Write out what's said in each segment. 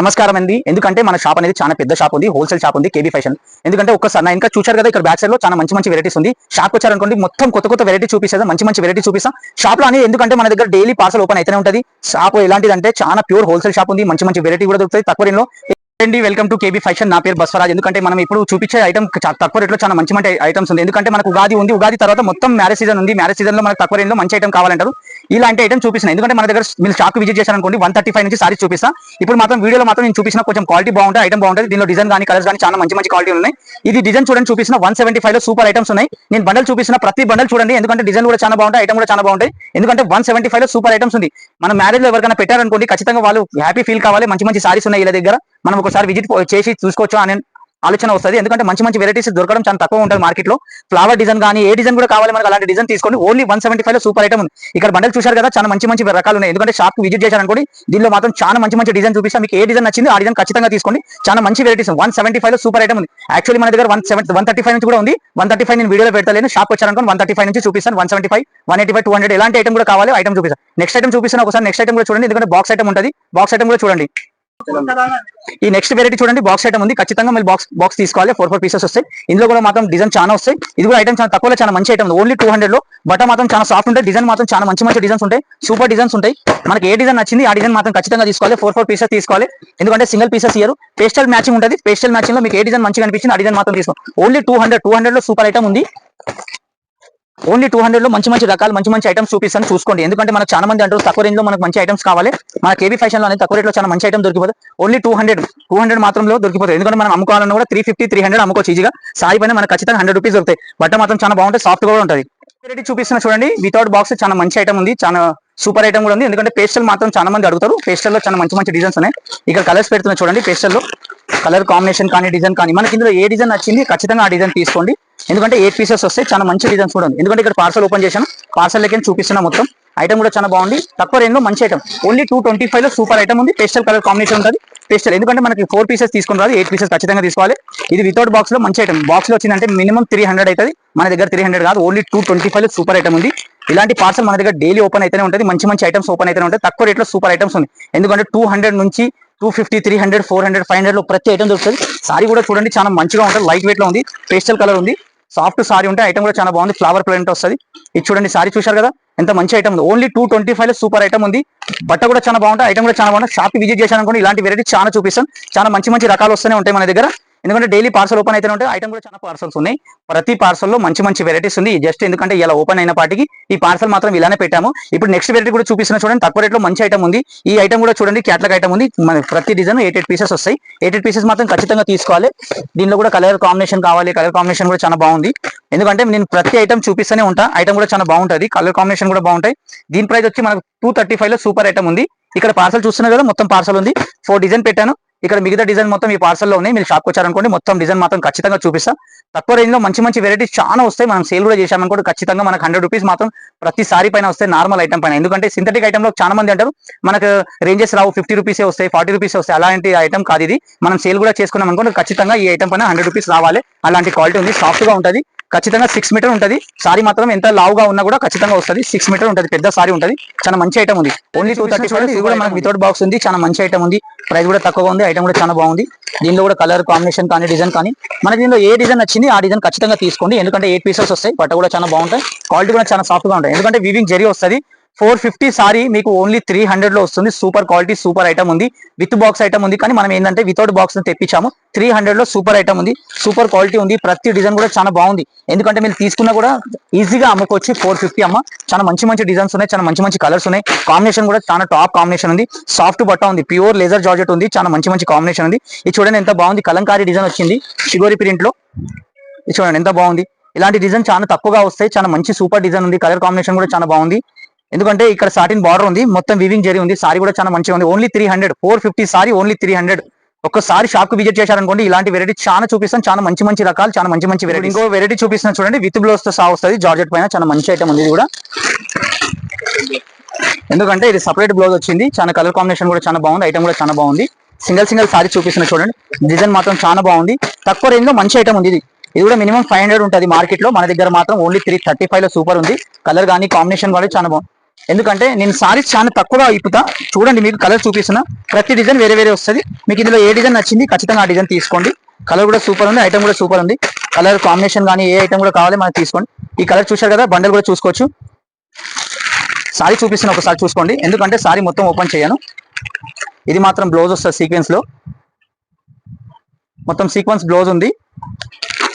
నమస్కారం అండి. ఎందుకంటే మన షాప్ అనేది చాలా పెద్ద షాప్ ఉంది. హోల్సేల్ షాప్ ఉంది కేబీ ఫ్యాషన్. ఎందుకంటే ఒక్కసారి నా ఇంకా చూచారు కదా ఇక్కడ బ్యాక్ సైడ్లో చాలా మంచి మంచి వెరైటీస్ ఉంది. షాప్ వచ్చారనుకోండి మొత్తం కొత్త కొత్త వెరైటీ చూపిస్తుంది మంచి మంచి వెరైటీ చూపిస్తాం. షాప్లో అనేది ఎందుకంటే మన దగ్గర డైలీ పార్సల్ ఓపెన్ అయితేనే ఉంటుంది. షాప్ ఎలాంటిదంటే చాలా ప్యూర్ హోల్సేల్ షాప్ ఉంది. మంచి మంచి వెరైటీ కూడా దొరుకుతాయి. తక్కువ అండి వెల్కమ్ టు కేబీ ఫ్యాషన్. నా పేరు బస్వరాజ్. ఎందుకంటే మనం ఇప్పుడు చూపించే ఐటమ్ తక్కువ రేట్లో చాలా మంచి మంచి ఐటమ్స్ ఉంది. ఎందుకంటే మనకు ఉగాది ఉంది. ఉగాది తర్వాత మొత్తం మ్యారేజ్ సీజన్ ఉంది. మ్యారేజ్ సీజన్లో మనకు తక్కువ రేట్లో మంచి ఐటమ్ కావాలంటారు. ఇలాంటి ఐటమ్ చూపిస్తాను ఎందుకంటే మన దగ్గర మీరు షాక్ విజిట్ చేశారనుకోండి వన్ థర్టీ ఫైవ్ నుంచి సారీ చూపిస్తా. ఇప్పుడు మాత్రం వీడియోలో మాత్రం నేను చూపించిన కొంచెం క్వాలిటీ బాగుంటుంది ఐటమ్ బాగుంటుంది. దీనిలో డిజైన్ కానీ కలర్స్ కానీ చాలా మంచి మంచి క్వాలిటీ ఉన్నాయి. ఇది డిజైన్ చూడండి చూపిస్తున్న వన్ సెవెంటీ ఫైవ్లో సూపర్ ఐటమ్స్ ఉన్నాయి. నేను బండల్ చూపిస్తున్న ప్రతి బండల్ చూడండి. ఎందుకంటే డిజైన్ కూడా చాలా బాగుంటాయి ఐటమ్ కూడా చాలా బాగుంటాయి. ఎందుకంటే వన్ సెవెంటీ ఫైవ్లో సూపర్ ఐటమ్స్ ఉంది. మన మ్యారేజ్లో ఎవరికైనా పెట్టారనుకోండి ఖచ్చితంగా వాళ్ళు హ్యాపీ ఫీల్ కావాలి మంచి మంచి సారీస్ ఉన్నాయి ఇలా దగ్గర. మనం ఒకసారి విజిట్ చేసి చూసుకోవచ్చు అనే ఆలోచన వస్తుంది. ఎందుకంటే మంచి మంచి వెరైటీస్ దొరకడం చాలా తక్కువ ఉంటుంది మార్కెట్లో. ఫ్లవర్ డిజైన్ కానీ ఏ డిజైన్ కూడా కావాలి మనకు అలాంటి డిజైన్ తీసుకోండి ఓన్లీ వన్ సెవెంటీ ఫైవ్లో సూపర్ ఐటమ్ ఉంది. ఇక్కడ బండల్ చూశారు కదా చాలా మంచి మంచి రకాలు ఉన్నాయి. ఎందుకంటే షాప్ విజిట్ చేశారనుకోండి దీనిలో మాత్రం చాలా మంచి మంచి డిజైన్ చూపిస్తాం. మీకు ఏ డిజైన్ నచ్చింది ఆ డిజైన్ ఖచ్చితంగా తీసుకోండి. చాలా మంచి వెరైటీస్ వన్ సెవెంటీ ఫైవ్లో సూపర్ ఐటమ్ ఉంది. యాక్చువల్లీ మన దగ్గర one seven one thirty five నుంచి కూడా ఉంది. వన్ థర్టీ ఫైవ్ నేను వీడియోలో పెడతలేను షాప్ వచ్చారనుకోండి వన్ థర్టీ ఫైవ్ నుంచి చూపిస్తాను. One seventy five one eighty five two hundred ఎలాంటి ఐటమ్ కూడా కావాలి ఐటమ్ చూపిస్తాను నెక్స్ట్ ఐటమ్ చూపిస్తాను. ఒకసారి నెక్స్ట్ ఐటమ్ కూడా చూడండి. ఎందుకంటే బాక్స్ ఐటమ్ ఉంటుంది. బాక్స్ ఐటమ్ కూడా చూడండి. ఈ నెక్స్ట్ వెరైటీ చూడండి బాక్స్ ఐటమ్ ఉంది. ఖచ్చితంగా మీరు బాక్స్ బాక్స్ తీసుకోవాలి. ఫోర్ ఫోర్ పీసెస్ వస్తాయి. ఇందులో కూడా మాత్రం డిజైన్ చాలా వస్తాయి. ఇది కూడా ఐటమ్ చాలా తక్కువలో చాలా మంచి ఐటమ్ ఓన్లీ టూ హండ్రెడ్లో. బట్ట మాత్రం చాలా సాఫ్ట్ ఉంటాయి. డిజైన్ మాత్రం చాలా మంచి మంచి డిజైన్స్ ఉంటాయి. సూపర్ డిజైన్స్ ఉంటాయి. మనకి ఏ డిజైన్ నచ్చింది ఆ డిజైన్ మాత్రం ఖచ్చితంగా తీసుకోవాలి. ఫోర్ ఫోర్ పీసెస్ తీసుకోవాలి. ఎందుకంటే single pieces ear pastel matching ఉంటుంది. పేస్టల్ మ్యాచింగ్లో మీకు ఏ డిజైన్ మంచిగా అనిపించింది ఆ డిజైన్ మాత్రం తీసుకో. ఓన్లీ టూ హండ్రెడ్ టూ హండ్రెడ్లో సూపర్ ఐటమ్ ఉంది. ఓన్లీ టూ హండ్రెడ్లో మంచి మంచి రకాలు మంచి మంచి ఐటమ్స్ చూపిస్తాను. చూసుకోండి. ఎందుకంటే మనకు చాలా మంది అంటారు తక్కువ రేంజ్లో మనకు మంచి ఐటమ్స్ కావాలి. మన కేబీ ఫ్యాషన్లో అనేది తక్కువ రేట్లో చాలా మంచి item దొరికిపోతుంది only two hundred two hundred మాత్రంలో దొరికిపోతుంది ఎందుకంటే మనం అమ్ముకోవాలన్నా కూడా త్రీ ఫిఫ్టీ త్రీ హండ్రెడ్ అమ్ముకోవచ్చు ఈజీగా సాయి పైన మనకు ఖచ్చితంగా హండ్రెడ్ రూపీస్ దొరుకుతాయి. బట్ట మాత్రం చాలా బాగుంటుంది సాఫ్ట్ కూడా ఉంటుంది. వెరైటీ చూపిస్తున్నా చూడండి. వితౌట్ బాక్స్ చాలా మంచి ఐటమ్ ఉంది. చాలా సూపర్ ఐటమ్ కూడా ఉంది. ఎందుకంటే పేస్టల్ మాత్రం చాలా మంది అడుగుతారు. పేస్టల్లో చాలా మంచి మంచి డిజైన్స్ ఉన్నాయి. ఇక్కడ కలర్స్ పెడుతున్నా చూడండి. పేస్టల్లో కలర్ కాంబినేషన్ కానీ డిజైన్ కానీ మనకి ఇందులో ఏ డిజైన్ నచ్చింది ఖచ్చితంగా ఆ డిజైన్ తీసుకోండి. ఎందుకంటే ఎయిట్ పీసెస్ వస్తే చాలా మంచి డిజైన్స్ కూడా ఉంది. ఎందుకంటే ఇక్కడ పార్సల్ ఓపెన్ చేశాను. పార్సల్ లెక్క చూపిస్తున్నా మొత్తం. ఐటమ్ కూడా చాలా బాగుంది. తక్కువ రేంజ్లో మంచి ఐటమ్ ఓన్లీ టూ ట్వంటీ ఫైవ్లో సూపర్ ఐటమ్ ఉంది. పేస్టల్ కలర్ కాంబినేషన్ ఉంటుంది. పేస్టల్ ఎందుకంటే మనకి ఫోర్ పీసెస్ తీసుకుని రాదు ఎయిట్ పీసెస్ ఖచ్చితంగా తీసుకోవాలి. ఇది వితౌట్ బాక్స్లో మంచి ఐటమ్ బాక్స్లో వచ్చిందంటే మినిమం త్రీ హండ్రెడ్ అవుతుంది. మన దగ్గర త్రీ హండ్రెడ్ కాదు. Only two twenty five super item ఉంది. ఇలాంటి పార్సల్ మన దగ్గర డైలీ ఓపెన్ అయితేనే ఉంటుంది. మంచి మంచి ఐటమ్స్ ఓపెన్ అయితేనే ఉంటాయి తక్కువ రేట్లో సూపర్ ఐటమ్స్ ఉంది ఎందుకంటే టూ హండ్రెడ్ నుంచి two fifty three hundred four hundred five హండ్రెడ్లో ప్రతి ఐటమ్ దొరుకుతుంది. సారీ కూడా చూడండి చాలా మంచిగా ఉంటుంది. లైట్ వెయిట్లో ఉంది. పేస్టల్ కలర్ ఉంది. సాఫ్ట్ సారీ ఉంటే ఐటమ్ కూడా చాలా బాగుంది. ఫ్లవర్ ప్రింట్ వస్తుంది. ఇది చూడండి సారీ చూశారు కదా? ఎంత మంచి ఐటమ్ ఉంది. Only two twenty five super item ఉంది. బట్ట కూడా చాలా బాగుంటుంది ఐటమ్ కూడా చాలా బాగుంటుంది షాప్ విజిట్ చేశాను అనుకోండి ఇలాంటి వెరైటీ చాలా చూపిస్తాను. చాలా మంచి మంచి రకాలు వస్తూనే ఉంటాయి మన దగ్గర. ఎందుకంటే డైలీ పార్సల్ ఓపెన్ అయితే ఉంటాయి. ఐటమ్ కూడా చాలా పార్సల్స్ ఉన్నాయి. ప్రతి పార్సల్లో మంచి మంచి వెరైటీస్ ఉంది. జస్ట్ ఎందుకంటే ఇలా ఓపెన్ అయిన పాటికి ఈ పార్సల్ మాత్రం ఇలానే పెట్టాము. ఇప్పుడు నెక్స్ట్ వెరైటీ కూడా చూపిస్తున్నా చూడండి. తక్కువ రేట్లో మంచి ఐటమ్ ఉంది. ఈ ఐటమ్ కూడా చూడండి. క్యాట్లాగ్ ఐటమ్ ఉంది. ప్రతి డిజైన్ ఎయిట్ ఎయిట్ పీసెస్ వస్తాయి. ఎయిట్ ఎయిట్ పీసెస్ మాత్రం ఖచ్చితంగా తీసుకోవాలి. దీనిలో కూడా కలర్ కాంబినేషన్ కావాలి. కలర్ కాంబినేషన్ కూడా చాలా బాగుంది. ఎందుకంటే నేను ప్రతి ఐటమ్ చూపిస్తూనే ఉంటా. ఐటమ్ కూడా చాలా బాగుంటుంది. కలర్ కాంబినేషన్ కూడా బాగుంటాయి. దీని ప్రైస్ వచ్చి మనకు టూ థర్టీ ఫైవ్లో సూపర్ ఐటమ్ ఉంది. ఇక్కడ పార్సల్ చూస్తున్నారు కదా మొత్తం పార్సల్ ఉంది. ఫోర్ డిజైన్ పెట్టాను. ఇక్కడ మిగతా డిజైన్ మొత్తం ఈ పార్సల్లో ఉన్నాయి. మీరు షాప్కి వచ్చారనుకోండి మొత్తం డిజైన్ మాత్రం ఖచ్చితంగా చూపిస్తా. తక్కువ రేంజ్లో మంచి మంచి వెరైటీస్ చాలా వస్తాయి. మనం సేల్ కూడా చేశామనుకోండి ఖచ్చితంగా మనకు హండ్రెడ్ రూపీస్ మాత్రం ప్రతి సారీ పైన వస్తాయి నార్మల్ ఐటమ్ పైన. ఎందుకంటే సింథటిక్ ఐటమ్లో చాలా మంది అంటారు మనకు రేంజెస్ రావు ఫిఫ్టీ రూపీసే వస్తాయి ఫార్టీ రూపీస్ వస్తాయి. అలాంటి ఐటమ్ కాదు ఇది. మనం సేల్ కూడా చేసుకున్నాం అనుకోండి ఖచ్చితంగా ఈ ఐటమ్ పైన హండ్రెడ్ రూపీస్ రావాలి. అలాంటి క్వాలిటీ ఉంది సాఫ్ట్గా ఉంటుంది. ఖచ్చితంగా సిక్స్ మీటర్ ఉంటుంది. సారీ మాత్రం ఎంత లావుగా ఉన్నా కూడా ఖచ్చితంగా వస్తుంది. సిక్స్ మీటర్ ఉంటుంది. పెద్ద సారీ ఉంటుంది. చాలా మంచి ఐటమ్ ఉంది. ఓన్లీ టూ థర్టీ ఇది కూడా మనకి వితౌట్ బాక్స్ ఉంది. చాలా మంచి ఐటమ్ ఉంది. ప్రైస్ కూడా తక్కువగా ఉంది. ఐటమ్ కూడా చాలా బాగుంది. దీనిలో కూడా కలర్ కాంబినేషన్ కానీ డిజైన్ కానీ మనకి దీనిలో ఏ డిజైన్ వచ్చింది ఆ డిజైన్ ఖచ్చితంగా తీసుకోండి. ఎందుకంటే ఎయిట్ పీసెస్ వస్తాయి. బట్ట కూడా చాలా బాగుంటాయి. క్వాలిటీ కూడా చాలా సాఫ్ట్గా ఉంటాయి. ఎందుకంటే వివింగ్ జరీ వస్తుంది. ఫోర్ ఫిఫ్టీ సారీ మీకు ఓన్లీ త్రీ హండ్రెడ్లో వస్తుంది. సూపర్ క్వాలిటీ సూపర్ ఐటమ్ ఉంది. విత్ బాక్స్ ఐటమ్ ఉంది. కానీ మనం ఏంటంటే వితౌట్ బాక్స్ తెప్పించాము. త్రీ హండ్రెడ్లో సూపర్ ఐటమ్ ఉంది. సూపర్ క్వాలిటీ ఉంది. ప్రతి డిజైన్ కూడా చాలా బాగుంది. ఎందుకంటే మీరు తీసుకున్నా కూడా ఈజీగా అమ్ముకోవచ్చు. ఫోర్ ఫిఫ్టీ అమ్మ. చాలా మంచి మంచి డిజైన్స్ ఉన్నాయి. చాలా మంచి మంచి కలర్స్ ఉన్నాయి. కాంబినేషన్ కూడా చాలా టాప్ కాంబినేషన్ ఉంది. సాఫ్ట్ బట్ట ఉంది. ప్యూర్ లేజర్ జార్జెట్ ఉంది. చాలా మంచి మంచి కాంబినేషన్ ఉంది. ఇది చూడండి ఎంత బాగుంది. కలంకారీ డిజైన్ వచ్చింది. షిగోరి ప్రింట్లో ఇది చూడండి ఎంత బాగుంది. ఇలాంటి డిజైన్ చాలా తక్కువగా వస్తాయి. చాలా మంచి సూపర్ డిజైన్ ఉంది. కలర్ కాంబినేషన్ కూడా చాలా బాగుంది. ఎందుకంటే ఇక్కడ సాటిన్ బార్డర్ ఉంది మొత్తం వివింగ్ జరి ఉంది సారీ కూడా చాలా మంచిగా ఉంది. Only three hundred four fifty sorry only three hundred ఒక్కసారి షాప్కు విజిట్ చేశారనుకోండి ఇలాంటి వెరైటీ చాలా చూపిస్తాను చాలా మంచి మంచి రకాలు చాలా మంచి మంచి వెరైటీ ఇంకో వెరైటీ చూపిస్తున్నాను చూడండి. విత్ బ్లౌజ్తో సా వస్తుంది. జార్జెట్ పైన చాలా మంచి ఐటమ్ ఉంది కూడా. ఎందుకంటే ఇది సపరేట్ బ్లౌజ్ వచ్చింది. చాలా కలర్ కాంబినేషన్ కూడా చాలా బాగుంది. ఐటమ్ కూడా చాలా బాగుంది. సింగిల్ సింగిల్ సారీ చూపిస్తున్నా చూడండి. డిజైన్ మాత్రం చాలా బాగుంది. తక్కువ రేంజ్లో మంచి ఐటమ్ ఉంది ఇది. ఇది కూడా మినిమం ఫైవ్ హండ్రెడ్ ఉంటుంది మార్కెట్లో. మన దగ్గర మాత్రం ఓన్లీ త్రీ థర్టీ ఫైవ్లో సూపర్ ఉంది. కలర్ కానీ కాంబినేషన్ కూడా చాలా బాగుంది. ఎందుకంటే నేను సారీస్ చాలా తక్కువగా ఇప్పుతా. చూడండి మీకు కలర్ చూపిస్తున్నా. ప్రతి డిజైన్ వేరే వేరే వస్తుంది. మీకు ఇందులో ఏ డిజైన్ నచ్చింది ఖచ్చితంగా ఆ డిజైన్ తీసుకోండి. కలర్ కూడా సూపర్ ఉంది ఐటమ్ కూడా సూపర్ ఉంది. కలర్ కాంబినేషన్ కానీ ఏ ఐటమ్ కూడా కావాలి మనం తీసుకోండి. ఈ కలర్ చూశారు కదా బండల్ కూడా చూసుకోవచ్చు. సారీ చూపిస్తున్న ఒకసారి చూసుకోండి. ఎందుకంటే సారీ మొత్తం ఓపెన్ చేయను. ఇది మాత్రం బ్లౌజ్ వస్తుంది సీక్వెన్స్లో. మొత్తం సీక్వెన్స్ బ్లౌజ్ ఉంది.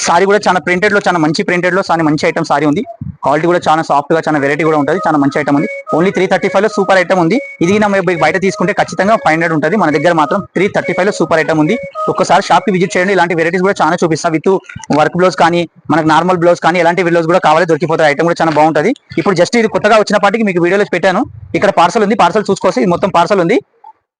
సారీ కూడా చాలా ప్రింటెడ్లో చాలా మంచి ప్రింటెడ్లో చాలా మంచి ఐటమ్ సారీ ఉంది. క్వాలిటీ కూడా చాలా సాఫ్ట్గా చాలా వెరైటీ కూడా ఉంటుంది చాలా మంచి ఐటమ్ ఉంది. ఓన్లీ త్రీ థర్టీ ఫైవ్లో సూపర్ ఐటమ్ ఉంది. ఇది బయట తీసుకుంటే ఖచ్చితంగా ఫైవ్ హండ్రెడ్ ఉంటుంది. మన దగ్గర మాత్రం త్రీ థర్టీ ఫైవ్లో సూపర్ ఐటమ్ ఉంది. ఒక్కసారి షాప్కి విజిట్ చేయండి. ఇలాంటి వెరైటీస్ కూడా చాలా చూపిస్తాను విత్ వర్క్ బ్లౌజ్ కానీ మనకు నార్మల్ బ్లౌజ్ కానీ ఎలాంటి బ్లౌజ్ కూడా కావాలి దొరికిపోతాయి. ఐటమ్ కూడా చాలా బాగుంటుంది. ఇప్పుడు జస్ట్ ఇది కొత్తగా వచ్చినపాటికి మీకు వీడియోలో పెట్టాను. ఇక్కడ పార్సల్ ఉంది. పార్సల్ చూసుకోవచ్చు ఇది మొత్తం పార్సల్ ఉంది.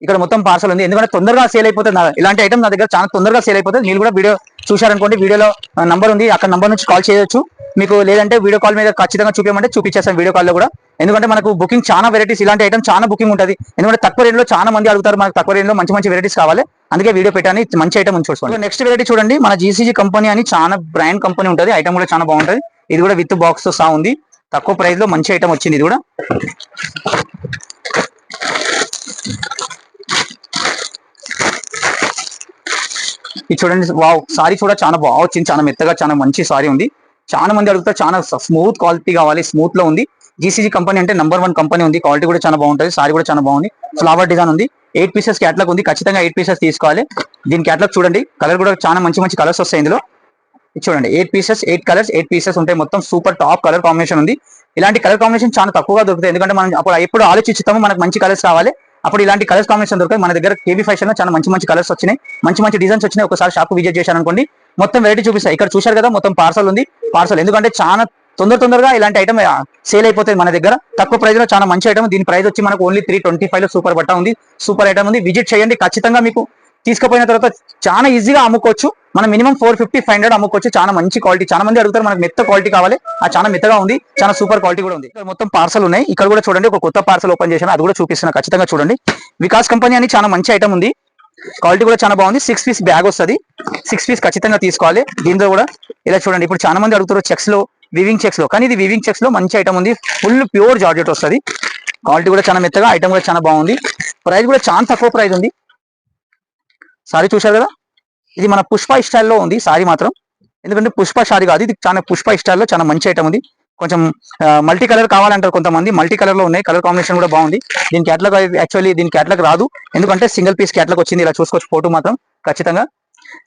ఇక్కడ మొత్తం పార్సల్ ఉంది. ఎందుకంటే తొందరగా సేల్ అయిపోతుంది. ఇలాంటి ఐటమ్ నా దగ్గర చాలా తొందరగా సేల్ అయిపోతుంది. మీరు కూడా వీడియో చూశారనుకోండి వీడియోలో నంబర్ ఉంది. అక్కడ నంబర్ నుంచి కాల్ చేయొచ్చు. మీకు లేదంటే వీడియో కాల్ మీద ఖచ్చితంగా చూపించమంటే చూపించేస్తాం వీడియో కాల్లో కూడా. ఎందుకంటే మనకు బుకింగ్ చాలా వెరైటీస్ ఇలాంటి ఐటమ్ చాలా బుకింగ్ ఉంటుంది. ఎందుకంటే తక్కువ రేంజ్లో చాలా మంది అడుగుతారు మనకు తక్కువ రేంజ్లో మంచి మంచి వెరైటీస్ కావాలి. అందుకే వీడియో పెట్టాను మంచి ఐటమ్ ఉంది చూసుకోండి. నెక్స్ట్ వెరైటీ చూడండి. మన జీసీజీ కంపెనీ అని చాలా బ్రాండ్ కంపెనీ ఉంటుంది. ఐటమ్ కూడా చాలా బాగుంటుంది. ఇది కూడా విత్ బాక్స్తో ఉంది. తక్కువ ప్రైస్లో మంచి ఐటమ్ వచ్చింది ఇది కూడా. ఇది చూడండి వావ్ సారీ కూడా చాలా బాగా వచ్చింది చాలా మెత్తగా చాలా మంచి సారీ ఉంది. చాలా మంది అడుగుతారు చాలా స్మూత్ క్వాలిటీ కావాలి స్మూత్లో ఉంది. జీసీజీ కంపెనీ అంటే నంబర్ వన్ కంపెనీ ఉంది క్వాలిటీ కూడా చాలా బాగుంటుంది సారీ కూడా చాలా బాగుంది. ఫ్లవర్ డిజైన్ ఉంది ఎయిట్ పీసెస్ క్యాట్లాగ్ ఉంది ఖచ్చితంగా ఎయిట్ పీసెస్ తీసుకోవాలి. దీని క్యాట్లాగ్ చూడండి కలర్ కూడా చాలా మంచి మంచి కలర్స్ వస్తాయి ఇందులో. చూడండి eight pieces eight colours eight pieces ఉంటాయి మొత్తం సూపర్ టాప్ కలర్ కాంబినేషన్ ఉంది. ఇలాంటి కలర్ కాంబినేషన్ చాలా తక్కువగా దొరుకుతాయి ఎందుకంటే మనం అప్పుడు ఎప్పుడు ఆలోచిస్తాము మనకు మంచి కలర్స్ కావాలి అప్పుడు ఇలాంటి కలర్స్ కాంబినేషన్ దొరుకుతాయి మన దగ్గర కేబీ ఫ్యాషన్లో చాలా మంచి మంచి కలర్స్ వచ్చినాయి. మంచి మంచి డిజైన్స్ వచ్చినాయి. ఒకసారి షాప్ విజిట్ చేశాను అనుకోండి. మొత్తం వెరైటీ చూపిస్తాయి ఇక్కడ చూశారు కదా మొత్తం పార్సల్ ఉంది. పార్సల్ ఎందుకంటే చాలా తొందర తొందరగా ఇలాంటి ఐటమ్ సేల్ అయిపోతుంది మన దగ్గర. తక్కువ ప్రైస్లో చాలా మంచి ఐటమ్ దీని ప్రైస్ వచ్చి మనకు ఓన్లీ త్రీ ట్వంటీ ఫైవ్లో సూపర్ బట్ట ఉంది. సూపర్ ఐటమ్ ఉంది. విజిట్ చేయండి. ఖచ్చితంగా మీకు తీసుకుపోయిన తర్వాత చాలా ఈజీగా అమ్ముకోవచ్చు. మనం minimum four fifty five hundred అమ్ముకోవచ్చు. చాలా మంచి క్వాలిటీ. చాలా మంది అడుగుతారు మనకు మెత్త క్వాలిటీ కావాలి. ఆ చాలా మెత్తగా ఉంది. చాలా సూపర్ క్వాలిటీ కూడా ఉంది. ఇక్కడ మొత్తం పార్సల్ ఉన్నాయి. ఇక్కడ కూడా చూడండి ఒక కొత్త పార్సల్ ఓపెన్ చేశాను. అది కూడా చూపిస్తున్నా. ఖచ్చితంగా చూడండి. వికాస్ కంపెనీ అని చాలా మంచి ఐటమ్ ఉంది. క్వాలిటీ కూడా చాలా బాగుంది. సిక్స్ పీస్ బ్యాగ్ వస్తుంది. సిక్స్ పీస్ ఖచ్చితంగా తీసుకోవాలి. దీంతో కూడా ఇలా చూడండి. ఇప్పుడు చాలా మంది అడుగుతారు చెక్స్లో వివింగ్ చెక్స్లో. కానీ ఇది వివింగ్ చెక్స్లో మంచి ఐటమ్ ఉంది. ఫుల్ ప్యూర్ జార్జెట్ వస్తుంది. క్వాలిటీ కూడా చాలా మెత్తగా ఐటమ్ కూడా చాలా బాగుంది. ప్రైస్ కూడా చాలా తక్కువ ప్రైస్ ఉంది. సారీ చూశారు కదా? ఇది మన పుష్ప స్టైల్లో ఉంది సారీ మాత్రం. ఎందుకంటే పుష్ప సారీ కాదు ఇది చాలా పుష్ప స్టైల్లో చాలా మంచి ఐటమ్ ఉంది. కొంచెం మల్టీ కలర్ కావాలంటారు కొంతమంది. మల్టీ కలర్లో ఉన్నాయి కలర్ కాంబినేషన్ కూడా బాగుంది. దీని క్యాట్లాగ్ యాక్చువల్లీ దీని క్యాట్లాగ్ రాదు. ఎందుకంటే సింగిల్ పీస్ క్యాట్లాగ్ వచ్చింది ఇలా చూసుకోవచ్చు ఫోటో మాత్రం ఖచ్చితంగా.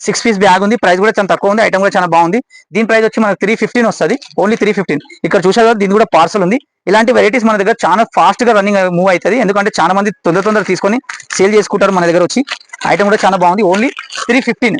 సిక్స్ పీస్ బ్యాగ్ ఉంది ప్రైస్ కూడా చాలా తక్కువ ఉంది ఐటమ్ కూడా చాలా బాగుంది. దీని ప్రైస్ వచ్చి మనకు త్రీ ఫిఫ్టీన్ వస్తుంది ఓన్లీ త్రీ ఫిఫ్టీన్ ఇక్కడ చూసారు కదా దీని కూడా పార్సల్ ఉంది. ఇలాంటి వెరైటీస్ మన దగ్గర చాలా ఫాస్ట్గా రన్నింగ్ మూవ్ అవుతుంది. ఎందుకంటే చాలా మంది తొందర తొందర తీసుకొని సేల్ చేసుకుంటారు మన దగ్గర వచ్చి. ఐటమ్ కూడా చాలా బాగుంది. ఓన్లీ త్రీ ఫిఫ్టీన్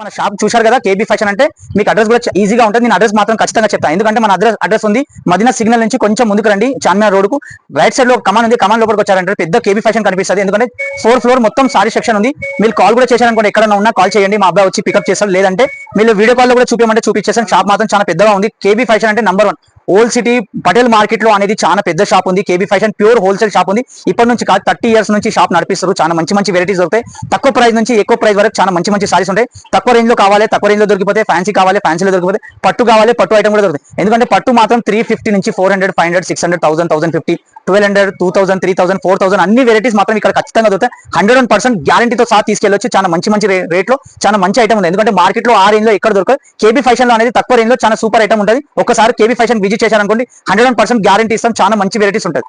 మన షాప్ చూశారు కదా కేబీ ఫ్యాషన్ అంటే మీకు అడ్రస్ కూడా ఈజీగా ఉంటుంది. నేను అడ్రస్ మాత్రం ఖచ్చితంగా చెప్తాను ఎందుకంటే మన అడ్రస్ అడ్రస్ ఉంది. మదీనా సిగ్నల్ నుంచి కొంచెం ముందుకు రండి. చార్మినార్ రోడ్కు. రైట్ సైడ్లో కమాన్ ఉంది. కమాన్ లోపలికి వచ్చారంటే పెద్ద కేబీ ఫ్యాషన్ కనిపిస్తుంది. ఎందుకంటే ఫోర్ ఫ్లోర్ మొత్తం సారీ సెక్షన్ ఉంది. మీరు కాల్ కూడా చేశారనుకోండి ఎక్కడన్నా ఉన్నా కాల్ చేయండి. మా అబ్బాయి వచ్చి పికప్ చేస్తారు లేదంటే మీరు వీడియో కాల్లో కూడా చూపించమంటే చూపించేసాను షాప్ మాత్రం చాలా పెద్దగా ఉంది. కేబీ ఫ్యాషన్ అంటే number one old city Patel మార్కెట్లో అనేది చాలా పెద్ద షాప్ ఉంది. KB fashion pure wholesale shop ఉంది. ఇప్పటి నుంచి కాదు థర్టీ ఇయర్స్ నుంచి షాప్ నడిపిస్తారు. చాలా మంచి మంచి వెరైటీస్ దొరుకుతాయి. తక్కువ ప్రైస్ నుంచి ఎక్కువ ప్రైస్ వరకు చాలా మంచి మంచి సారీస్ ఉంటాయి. తక్కువ రేంజ్లో కావాలి తక్కువ రేంజ్లో దొరికిపోతే ఫ్యాన్సీ కావాలి ఫ్యాన్సీలో దొరికిపోతే పట్టు కావాలి పట్టు ఐటమ్ కూడా దొరుకుతుంది ఎందుకంటే పట్టు మాత్రం త్రీ ఫిఫ్టీ నుంచి four hundred five hundred six hundred thousand thousand fifty twelve hundred two thousand three thousand four thousand అన్ని వెరైటీస్ మాత్రం ఇక్కడ ఖచ్చితంగా దొరుకుతాయి. హండ్రెడ్ వన్ పర్సెంట్ గ్యారంటీతో సహా తీసుకెళ్ళొచ్చు. చాలా మంచి మంచి రేట్లో చాలా మంచి ఐటమ్ ఉంది. ఎందుకంటే మార్కెట్లో ఆ రేంజ్లో ఎక్కడ దొరకదు. కేబీ ఫ్యాషన్లో అనేది తక్కువ రేంజ్లో చాలా సూపర్ ఐటమ్ ఉంటుంది. ఒకసారి కేబీ ఫ్యాషన్ విజిట్ చేశారనుకోండి హండ్రెడ్ వన్ పర్సెంట్ గ్యారంటీ ఇస్తాం. చాలా మంచి వెరైటీస్ ఉంటుంది.